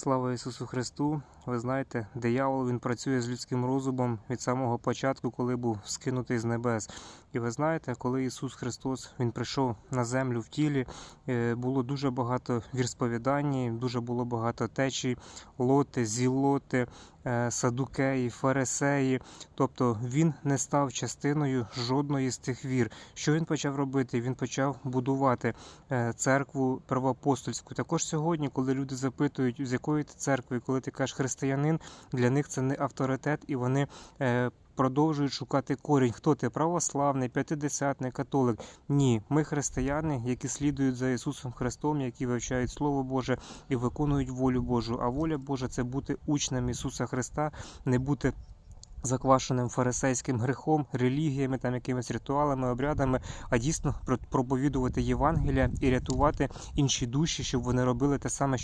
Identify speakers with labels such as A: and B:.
A: Слава Ісусу Христу! Ви знаєте, диявол він працює з людським розумом від самого початку, коли був скинутий з небес. І ви знаєте, коли Ісус Христос він прийшов на землю в тілі, е, було дуже багато вірсповідань, дуже було багато течій, лоти, зілоти, е, садукеї, фарисеї. Тобто він не став частиною жодної з тих вір. Що він почав робити? Він почав будувати е, церкву первоапостольську. Також сьогодні, коли люди запитують, з якої ти церкви, коли ти кажеш християнин, для них це не авторитет, і вони е, продовжують шукати корінь. Хто ти православний, п'ятидесятний, католик? Ні, ми християни, які слідують за Ісусом Христом, які вивчають Слово Боже і виконують волю Божу. А воля Божа це бути учнем Ісуса Христа, не бути. Заквашеним фарисейським грехом, релігіями, там якимись ритуалами, обрядами, а дійсно проповідувати Євангелія і рятувати інші душі, щоб вони робили те саме,